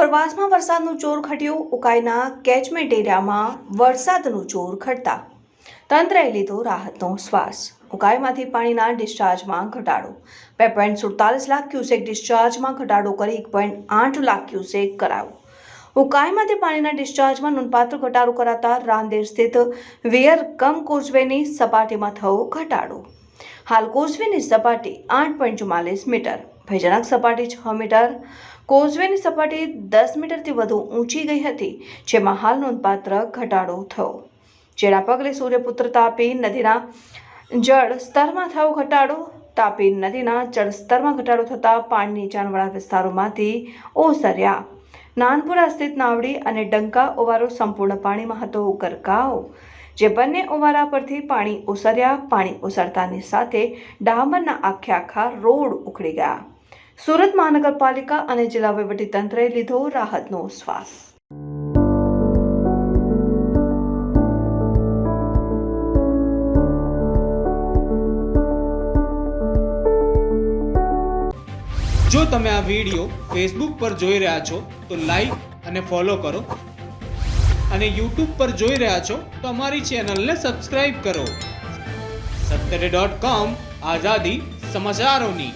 ઉપરવાસમાં વરસાદનું જોર ઘટ્યું ઉકાઈના કેચમેન્ટ એરિયામાં વરસાદનું જોર ઘટતા તંત્રએ લીધો રાહતનો શ્વાસ. ઉકાઈમાંથી પાણીના ડિસ્ચાર્જમાં ઘટાડો. બે પોઈન્ટ સુડતાલીસ લાખ ક્યુસેક ડિસ્ચાર્જમાં ઘટાડો કરી એક પોઈન્ટ આઠ લાખ ક્યુસેક કરાયો ઉકાઈમાંથી પાણીના ડિસ્ચાર્જમાં નોંધપાત્ર ઘટાડો કરાતા રાંદેર સ્થિત વેયર કમ કોઝવેની સપાટીમાં થયો ઘટાડો. હાલ કોઝવેની સપાટી આઠ પોઈન્ટ ચુમ્માલીસ મીટર. ભયજનક સપાટી છ મીટર. કોઝવેની સપાટી દસ મીટરથી વધુ ઊંચી ગઈ હતી, જેમાં હાલ નોંધપાત્ર ઘટાડો થયો. જેના પગલે સૂર્યપુત્ર તાપી નદીના જળ સ્તરમાં થયો ઘટાડો. તાપી નદીના જળ સ્તરમાં ઘટાડો થતાં પાણી નીચાણવાળા વિસ્તારોમાંથી ઓસર્યા. નાનપુરા સ્થિત નાવડી અને ડંકા ઓવારો સંપૂર્ણ પાણીમાં હતો. ગરકાવ. જે બંને ઓવારા પરથી પાણી ઓસર્યા. પાણી ઓસરતાની સાથે ડામરના આખે આખા રોડ ઉખડી ગયા. સુરત મહાનગરપાલિકા અને જિલ્લા વહીવટીતંત્રએ લીધો રાહતનો શ્વાસ. જો તમે આ વીડિયો ફેસબુક પર જોઈ રહ્યા છો, તો લાઈક અને ફોલો કરો. અને યુટ્યુબ પર જોઈ રહ્યા છો, તો અમારી ચેનલને સબસ્ક્રાઇબ કરો. સત્તરે ડોટ કોમ આઝાદી સમાચારોની.